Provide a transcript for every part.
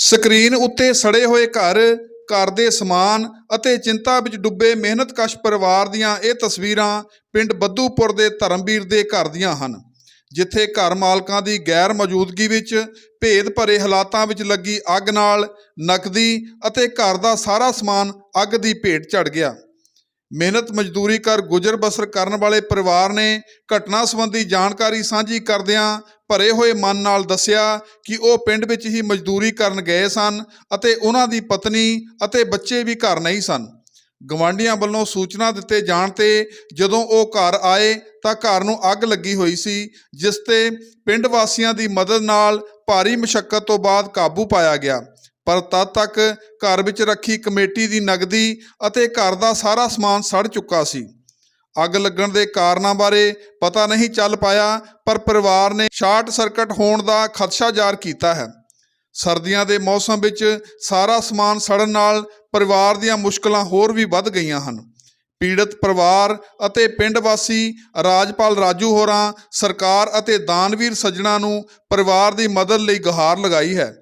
Screen ਉੱਤੇ ਸੜੇ ਹੋਏ ਘਰ ਘਰ ਦੇ ਸਮਾਨ ਅਤੇ ਚਿੰਤਾ ਵਿੱਚ ਡੁੱਬੇ ਮਿਹਨਤਕਸ਼ ਪਰਿਵਾਰ ਦੀਆਂ ਇਹ ਤਸਵੀਰਾਂ ਪਿੰਡ ਬੱਦੂਪੁਰ ਦੇ ਧਰਮਵੀਰ ਦੇ ਘਰ ਦੀਆਂ ਹਨ, ਜਿੱਥੇ ਘਰ ਮਾਲਕਾਂ ਦੀ ਗੈਰ ਮੌਜੂਦਗੀ ਵਿੱਚ ਭੇਦ ਭਰੇ ਹਾਲਾਤਾਂ ਵਿੱਚ ਲੱਗੀ ਅੱਗ ਨਾਲ ਨਕਦੀ ਅਤੇ ਘਰ ਦਾ ਸਾਰਾ ਸਮਾਨ ਅੱਗ ਦੀ ਭੇਟ ਚੜ ਗਿਆ। ਮਿਹਨਤ ਮਜ਼ਦੂਰੀ ਕਰ ਗੁਜ਼ਰ ਬਸਰ ਕਰਨ ਵਾਲੇ ਪਰਿਵਾਰ ਨੇ ਘਟਨਾ ਸੰਬੰਧੀ ਜਾਣਕਾਰੀ ਸਾਂਝੀ ਕਰਦਿਆਂ ਭਰੇ ਹੋਏ ਮਨ ਨਾਲ ਦੱਸਿਆ ਕਿ ਉਹ ਪਿੰਡ ਵਿੱਚ ਹੀ ਮਜ਼ਦੂਰੀ ਕਰਨ ਗਏ ਸਨ ਅਤੇ ਉਹਨਾਂ ਦੀ ਪਤਨੀ ਅਤੇ ਬੱਚੇ ਵੀ ਘਰ ਨਹੀਂ ਸਨ। ਗਵਾਂਢੀਆਂ ਵੱਲੋਂ ਸੂਚਨਾ ਦਿੱਤੇ ਜਾਣ ਤੇ ਜਦੋਂ ਉਹ ਘਰ ਆਏ ਤਾਂ ਘਰ ਨੂੰ ਅੱਗ ਲੱਗੀ ਹੋਈ ਸੀ, ਜਿਸ ਤੇ ਪਿੰਡ ਵਾਸੀਆਂ ਦੀ ਮਦਦ ਨਾਲ ਭਾਰੀ ਮੁਸ਼ਕਲ ਤੋਂ ਬਾਅਦ ਕਾਬੂ ਪਾਇਆ ਗਿਆ। ਪਰ ਤਦ ਤੱਕ ਘਰ ਵਿੱਚ ਰੱਖੀ ਕਮੇਟੀ ਦੀ ਨਗਦੀ ਅਤੇ ਘਰ ਦਾ ਸਾਰਾ ਸਮਾਨ ਸੜ ਚੁੱਕਾ ਸੀ। ਅੱਗ ਲੱਗਣ ਦੇ ਕਾਰਨਾਂ ਬਾਰੇ ਪਤਾ ਨਹੀਂ ਚੱਲ ਪਾਇਆ, ਪਰ ਪਰਿਵਾਰ ਨੇ ਸ਼ਾਰਟ ਸਰਕਟ ਹੋਣ ਦਾ ਖਦਸ਼ਾ ਜ਼ਾਹਰ ਕੀਤਾ ਹੈ। ਸਰਦੀਆਂ ਦੇ ਮੌਸਮ ਵਿੱਚ ਸਾਰਾ ਸਮਾਨ ਸੜਨ ਨਾਲ ਪਰਿਵਾਰ ਦੀਆਂ ਮੁਸ਼ਕਲਾਂ ਹੋਰ ਵੀ ਵੱਧ ਗਈਆਂ ਹਨ। ਪੀੜਤ ਪਰਿਵਾਰ ਅਤੇ ਪਿੰਡ ਵਾਸੀ, ਰਾਜਪਾਲ ਰਾਜੂ ਹੋਰਾਂ, ਸਰਕਾਰ ਅਤੇ ਦਾਨਵੀਰ ਸੱਜਣਾ ਨੂੰ ਪਰਿਵਾਰ ਦੀ ਮਦਦ ਲਈ ਗੁਹਾਰ ਲਗਾਈ ਹੈ।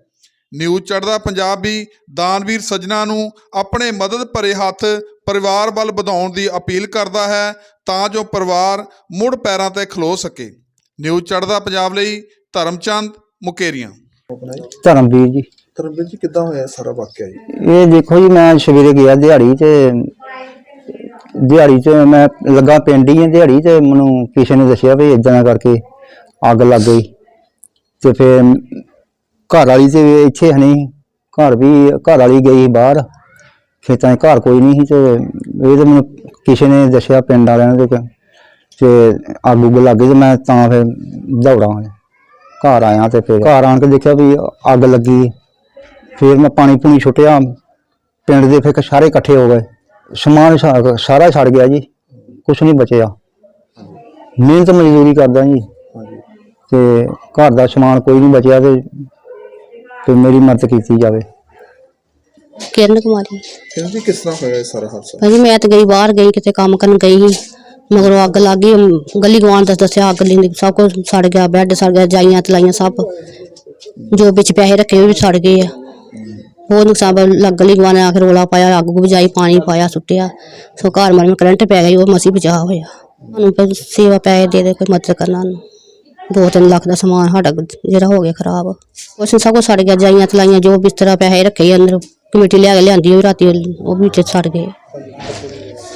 ਨਿਊਜ਼ ਚੜ੍ਹਦਾ ਪੰਜਾਬ ਵੀ ਦਾਨਵੀਰ ਸੱਜਣਾ ਨੂੰ ਆਪਣੇ ਮਦਦ ਭਰੇ ਹੱਥ ਪਰਿਵਾਰ ਵੱਲ ਵਧਾਉਣ ਦੀ ਅਪੀਲ ਕਰਦਾ ਹੈ ਤਾਂ ਜੋ ਪਰਿਵਾਰ ਮੁੜ ਪੈਰਾਂ ਤੇ ਖਲੋ ਸਕੇ। ਨਿਊਜ਼ ਚੜ੍ਹਦਾ ਪੰਜਾਬ ਲਈ ਧਰਮਚੰਦ ਮੁਕੇਰੀਆਂ। ਧਰਮਵੀਰ ਜੀ। ਧਰਮਵੀਰ ਜੀ ਕਿੱਦਾਂ ਹੋਇਆ ਸਾਰਾ ਵਾਕਿਆ ਜੀ? ਇਹ ਦੇਖੋ ਜੀ ਮੈਂ ਸਵੇਰੇ ਗਿਆ ਦਿਹਾੜੀ ਤੇ ਦਿਹਾੜੀ 'ਚ ਮੈਂ ਲੱਗਾ ਪਿੰਡ ਹੀ ਆ ਦਿਹਾੜੀ ਤੇ ਮੈਨੂੰ ਕਿਸੇ ਨੇ ਦੱਸਿਆ ਵੀ ਇਦਾਂ ਕਰਕੇ ਅੱਗ ਲੱਗ ਗਈ ਤੇ ਫਿਰ ਘਰ ਵਾਲੀ ਤੇ ਇੱਥੇ ਹੈ ਨਹੀਂ ਘਰ ਵੀ ਘਰ ਵਾਲੀ ਗਈ ਬਾਹਰ ਖੇਤਾਂ 'ਚ ਘਰ ਕੋਈ ਨਹੀਂ ਸੀ ਤੇ ਇਹ ਤੇ ਮੈਨੂੰ ਕਿਸੇ ਨੇ ਦੱਸਿਆ ਪਿੰਡ ਵਾਲਿਆਂ ਨੇ ਤੇ ਤੇ ਅੱਗ ਉੱਗ ਲੱਗ ਗਈ ਤੇ ਮੈਂ ਤਾਂ ਫਿਰ ਦੌੜਾਂ ਘਰ ਆਇਆ ਤੇ ਫਿਰ ਘਰ ਆਣ ਕੇ ਦੇਖਿਆ ਵੀ ਅੱਗ ਲੱਗੀ। ਫਿਰ ਮੈਂ ਪਾਣੀ ਪੂਣੀ ਛੁੱਟਿਆ ਪਿੰਡ ਦੇ ਫਿਰ ਸਾਰੇ ਇਕੱਠੇ ਹੋ ਗਏ। ਸਮਾਨ ਸਾਰਾ ਛੜ ਗਿਆ ਜੀ ਕੁਛ ਨਹੀਂ ਬਚਿਆ। ਮਿਹਨਤ ਮਜ਼ਦੂਰੀ ਕਰਦਾ ਜੀ। ਤੇ ਘਰ ਦਾ ਸਮਾਨ ਕੋਈ ਨਹੀਂ ਬਚਿਆ ਤੇ ਕਿ ਮੇਰੀ ਮਦਦ ਕੀਤੀ ਜਾਵੇ। ਕਿਰਨ ਕੁਮਾਰੀ। ਕਿਰਨ ਜੀ ਕਿਸ ਤਰ੍ਹਾਂ ਹੋਇਆ ਇਹ ਸਾਰਾ ਹਾਦਸਾ? ਭਾਜੀ ਮੈਂ ਤਾਂ ਗਈ ਬਾਹਰ ਗਈ ਕਿਤੇ ਕੰਮ ਕਰਨ ਗਈ ਸੀ। ਮਗਰੋਂ ਅੱਗ ਲੱਗ ਗਲੀ ਗੁਆਂਢ ਦਾ ਦੱਸਿਆ ਅੱਗ ਲੱਗੀ ਸਭ ਕੁਝ ਸੜ ਗਿਆ ਬੈੱਡ ਸੜ ਗਿਆ ਜਾਈਆਂ ਤਲਾਈਆਂ ਸਭ। ਜੋ ਵਿੱਚ ਪੈਸੇ ਰੱਖੇ ਉਹ ਵੀ ਸੜ ਗਏ ਆ। ਉਹ ਨੁਕਸਾਨ ਬ- ਲੱਗ ਗਲੀ ਗੁਆਂਢ ਨੇ ਆ ਕੇ ਰੋਲਾ ਪਾਇਆ ਅੱਗ ਬੁਝਾਈ ਪਾਣੀ ਪਾਇਆ ਸੁੱਟਿਆ। ਸੋ ਘਰ ਮਾਰੇ ਕਰੰਟ ਪੈ ਗਈ ਉਹ ਮਸੀ ਬਚਾ ਹੋਇਆ। ਉਹਨੂੰ ਸੇਵਾ ਪੈਸੇ ਦੇ ਦੇ ਕੋਈ ਮਦਦ ਕਰਨਾ ਉਹਨੂੰ 2-3 ਲੱਖ ਦਾ ਸਮਾਨ ਸਾਡਾ ਜਿਹੜਾ ਹੋ ਗਿਆ ਖਰਾਬ। ਕੁਛ ਸਭ ਕੁਛ ਸੜ ਗਿਆ, ਜਾਈਆਂ ਤਲਾਈਆਂ ਜੋ ਬਿਸਤਰਾ ਪੈਸੇ ਰੱਖੇ ਅੰਦਰ। ਕਮੇਟੀ ਲਿਆ ਕੇ ਲਿਆਂਦੀ ਉਹ ਰਾਤੀ, ਉਹ ਵੀ ਵਿੱਚ ਸੜ ਗਏ।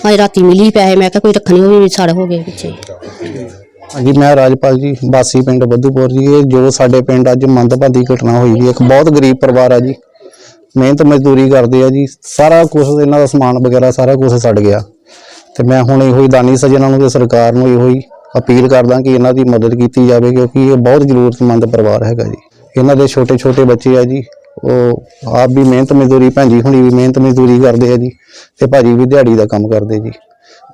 ਅੱਜ ਰਾਤੀ ਮਿਲੀ ਪੈਸੇ ਮੈਂ ਕਿਹਾ ਕੋਈ ਰੱਖਣੇ ਉਹ ਵੀ ਸੜ ਹੋ ਗਏ ਪਿੱਛੇ। ਹਾਂਜੀ, ਮੈਂ ਰਾਜਪਾਲ ਜੀ ਬਾਸੀ ਪਿੰਡ ਬੱਧੂਪੁਰ ਜੀ ਜੋ ਸਾਡੇ ਪਿੰਡ ਅੱਜ ਮੰਦਭਾਗੀ ਘਟਨਾ ਹੋਈ ਜੀ, ਇੱਕ ਬਹੁਤ ਗਰੀਬ ਪਰਿਵਾਰ ਆ ਜੀ। ਮਿਹਨਤ ਮਜ਼ਦੂਰੀ ਕਰਦੇ ਆ ਜੀ, ਸਾਰਾ ਕੁਝ ਇਹਨਾਂ ਦਾ ਸਮਾਨ ਵਗੈਰਾ ਸਾਰਾ ਕੁਝ ਸੜ ਗਿਆ। ਤੇ ਮੈਂ ਹੁਣ ਇਹੋ ਹੀ ਦਾਨੀ ਸੱਜਣਾ ਨੂੰ ਤੇ ਸਰਕਾਰ ਨੂੰ ਇਹੋ ਹੀ ਅਪੀਲ ਕਰਦਾ ਕਿ ਇਹਨਾਂ ਦੀ ਮਦਦ ਕੀਤੀ ਜਾਵੇ ਕਿਉਂਕਿ ਇਹ ਬਹੁਤ ਜ਼ਰੂਰਤਮੰਦ ਪਰਿਵਾਰ ਹੈਗਾ ਜੀ। ਇਹਨਾਂ ਦੇ ਛੋਟੇ ਛੋਟੇ ਬੱਚੇ ਆ ਜੀ। ਉਹ ਆਪ ਵੀ ਮਿਹਨਤ ਮਜ਼ਦੂਰੀ ਭੈਣ ਜੀ ਹੁਣੀ ਵੀ ਮਿਹਨਤ ਮਜ਼ਦੂਰੀ ਕਰਦੇ ਆ ਜੀ ਤੇ ਭਾਜੀ ਵੀ ਦਿਹਾੜੀ ਦਾ ਕੰਮ ਕਰਦੇ ਜੀ।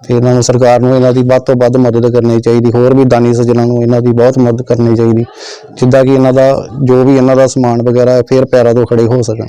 ਤੇ ਇਹਨਾਂ ਨੂੰ ਸਰਕਾਰ ਨੂੰ ਇਹਨਾਂ ਦੀ ਵੱਧ ਤੋਂ ਵੱਧ ਮਦਦ ਕਰਨੀ ਚਾਹੀਦੀ ਹੋਰ ਵੀ ਦਾਨੀ ਸੱਜਣਾਂ ਨੂੰ ਇਹਨਾਂ ਦੀ ਬਹੁਤ ਮਦਦ ਕਰਨੀ ਚਾਹੀਦੀ। ਜਿੱਦਾਂ ਕਿ ਇਹਨਾਂ ਦਾ ਜੋ ਵੀ ਇਹਨਾਂ ਦਾ ਸਮਾਨ ਵਗੈਰਾ ਹੈ, ਫਿਰ ਪੈਰਾਂ ਤੋਂ ਖੜੇ ਹੋ ਸਕਣ।